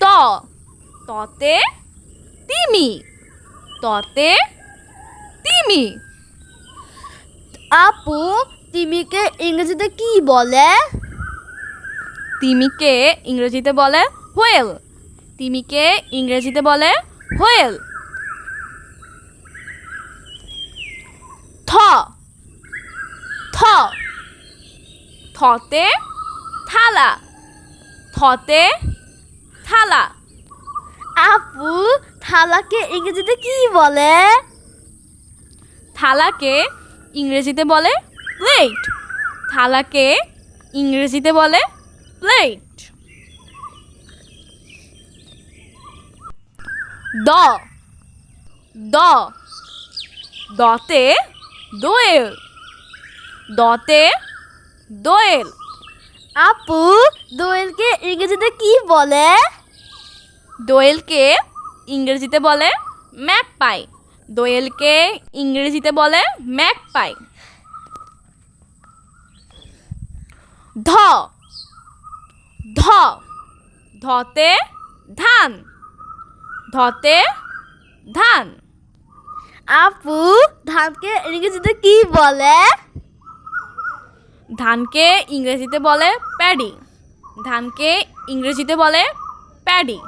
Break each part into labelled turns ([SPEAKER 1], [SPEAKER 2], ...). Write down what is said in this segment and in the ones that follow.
[SPEAKER 1] ত। ততে তিমি। ততে তিমি।
[SPEAKER 2] আপু তিমিকে ইংরেজিতে কি বলে?
[SPEAKER 1] তিমিকে ইংরেজিতে বলে হোয়েল। তিমিকে ইংরেজিতে বলে হোয়েল। থ। থ। থতে থালা। থতে থালা।
[SPEAKER 2] আপু থালাকে ইংরেজিতে কি বলে?
[SPEAKER 1] থালাকে ইংরেজিতে বলে প্লেট থালাকে ইংরেজিতে বলে প্লেট দ। দ। দতে দোয়েল। দতে দোয়েল।
[SPEAKER 2] আপু দোয়েলকে ইংরেজিতে কি বলে?
[SPEAKER 1] দোয়েলকে ইংরেজিতে বলে ম্যাকপাই। দোয়েলকে ইংরেজিতে বলে ম্যাকপাই। ধ। ধ। ধতে ধান। ধতে ধান।
[SPEAKER 2] আপু ধানকে ইংরেজিতে কি বলে?
[SPEAKER 1] ধানকে ইংরেজিতে বলে প্যাডি। ধানকে ইংরেজিতে বলে প্যাডি।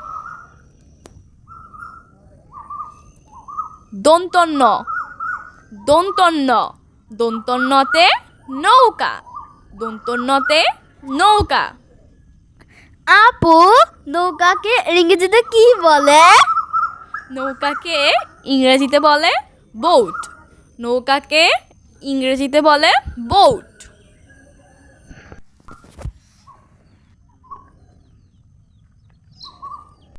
[SPEAKER 1] দন্তন্য। দন্তন্য। দন্তন্যতে নৌকা। দন্তন্যতে নৌকা।
[SPEAKER 2] আপু নৌকাকে ইংরেজিতে কি বলে?
[SPEAKER 1] নৌকাকে ইংরেজিতে বলে বোট। নৌকাকে ইংরেজিতে বলে বোট।